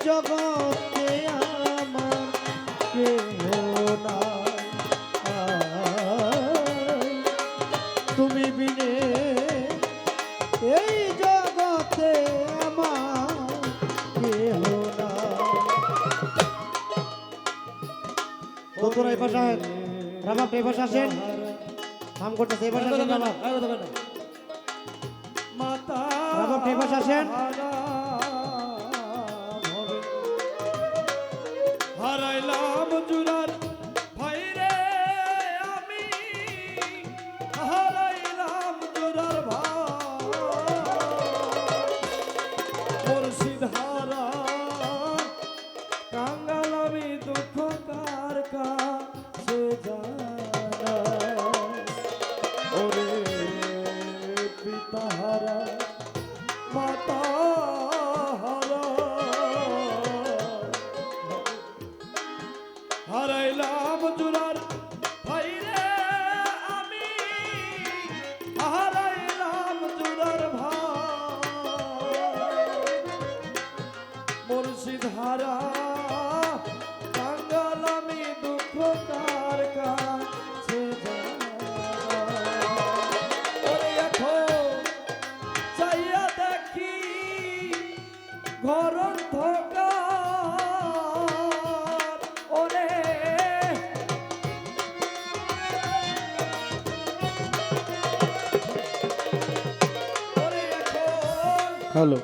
জগতে আমার কেহ তুমি বিনে এই জগতে আমার কেহ বন্ধুরা এই ভাষা রামা এই ভাষা আসেন থাম করতেছে এই ভাষা আসেন রামা রামা এই আসেন হ্যালো।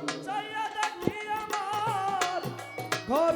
ঘর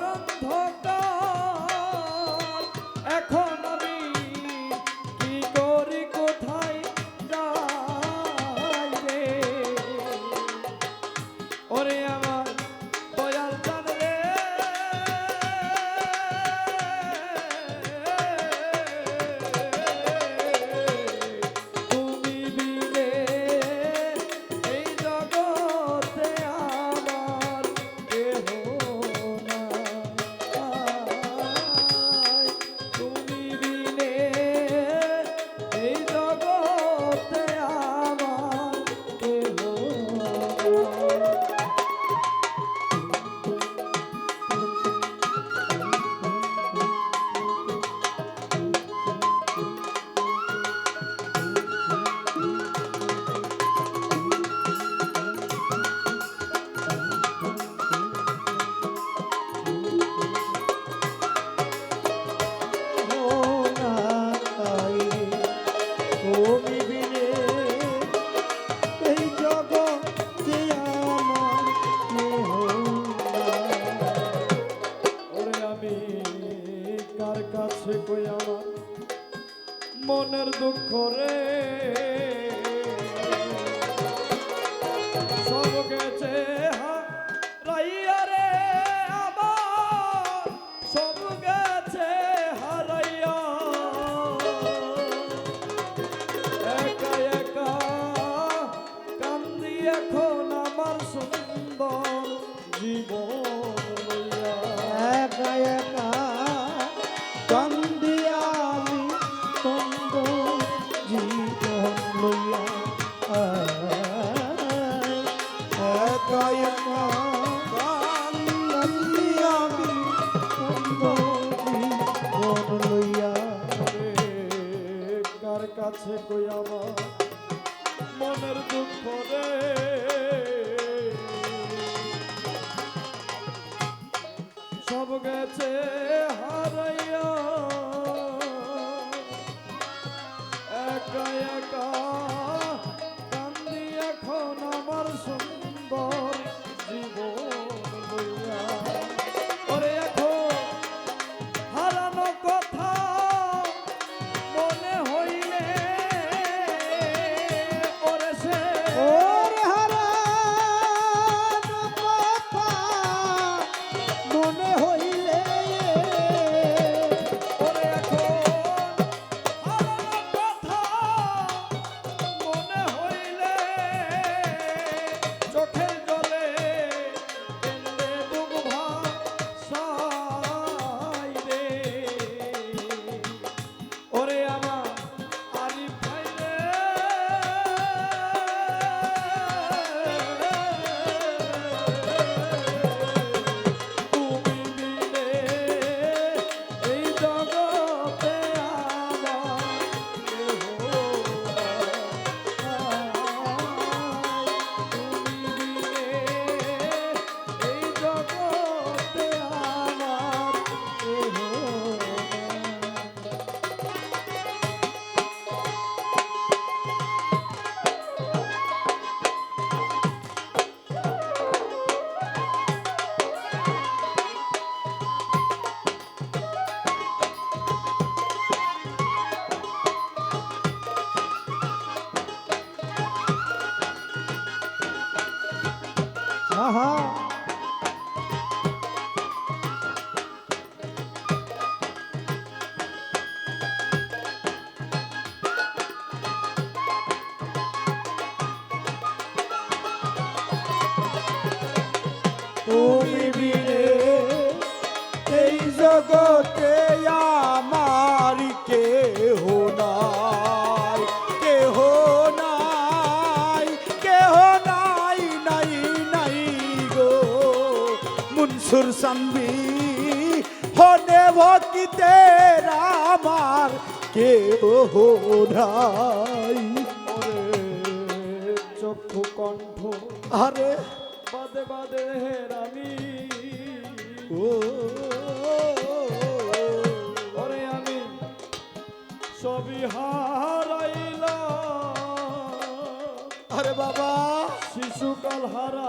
সব গেছে হারাইয়া Uh-huh. मंसूर संबी होने वो कि तेरा मार চক্ষু কণ্ঠ আরে বাদে বাদে হে রানী। ও। ওরে আমি সবই হারাইলা আরে বাবা। শিশুকাল হারা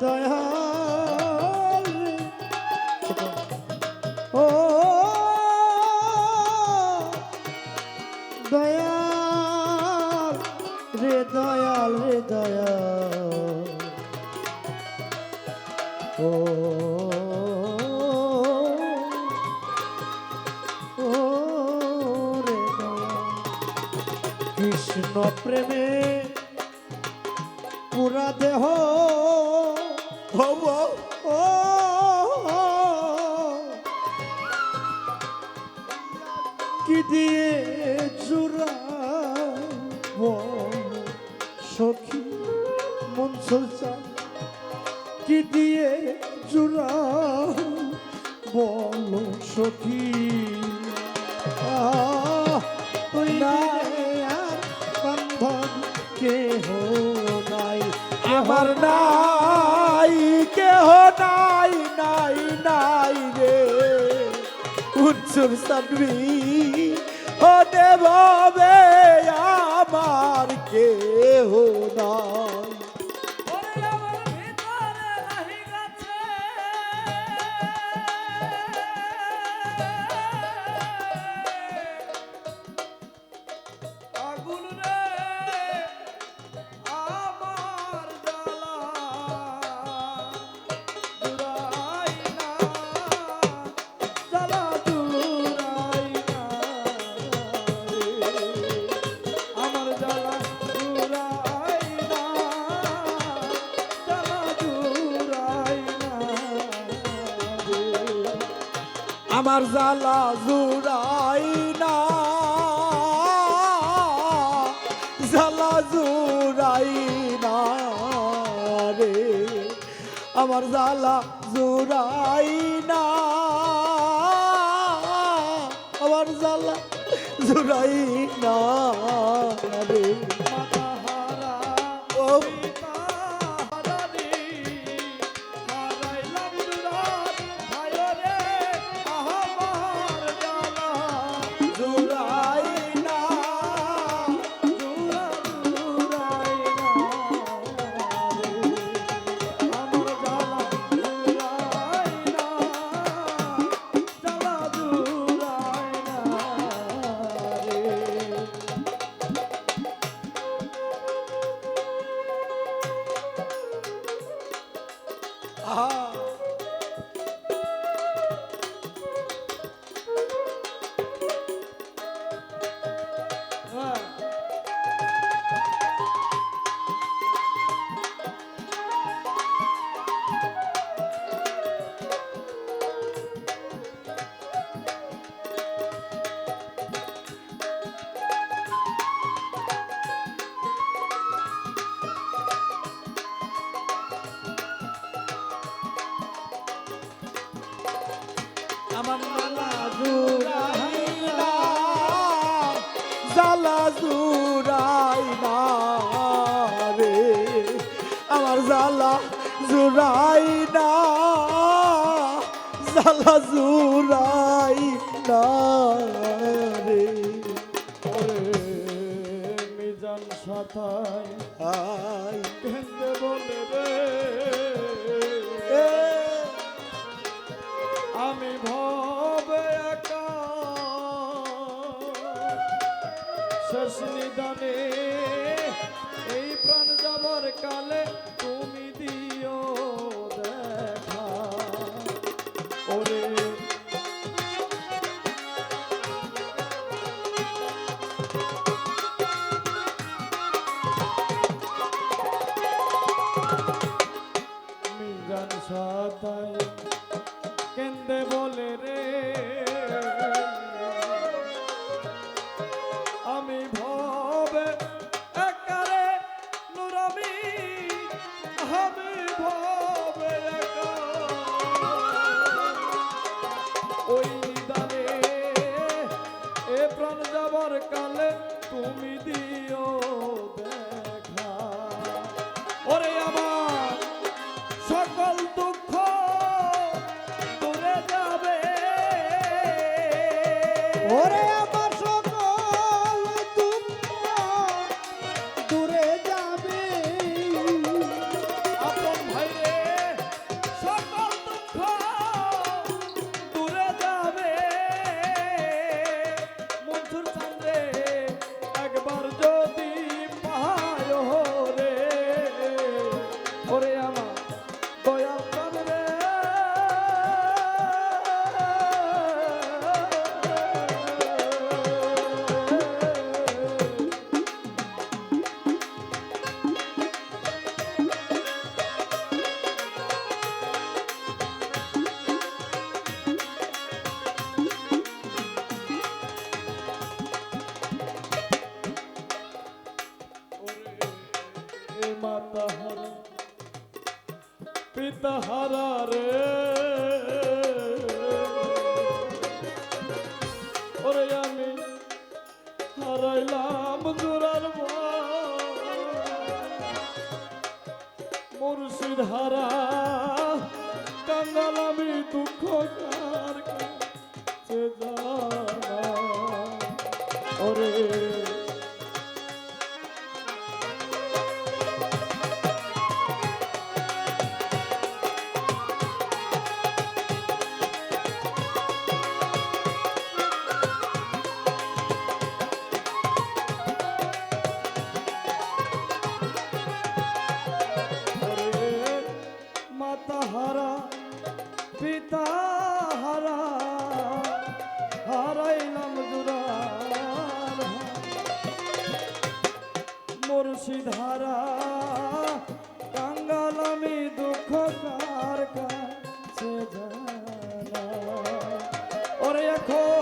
দয়া কি দিয়ে জোড়া সখী মন চলছা কি দিয়ে জোড়া বলো সখী। সুর সানবি ও দেবা আমার জালা জুড়াই না। জালা জুড়াই না রে। আমার জালা জুড়াই না। আমার জালা জুড়াই না। জালা জুরাই না জালা জুরাই না রে মিজান সাথায় আই কেন্দে বলে রে। আমি ভবে একা। শেষ নিদানে রে মাতা হরি পিতা হারা রে। ওরে আমি হারাইলাম জোরার মুর্শিদ হারা, কাঙ্গাল আমি দুঃখ call.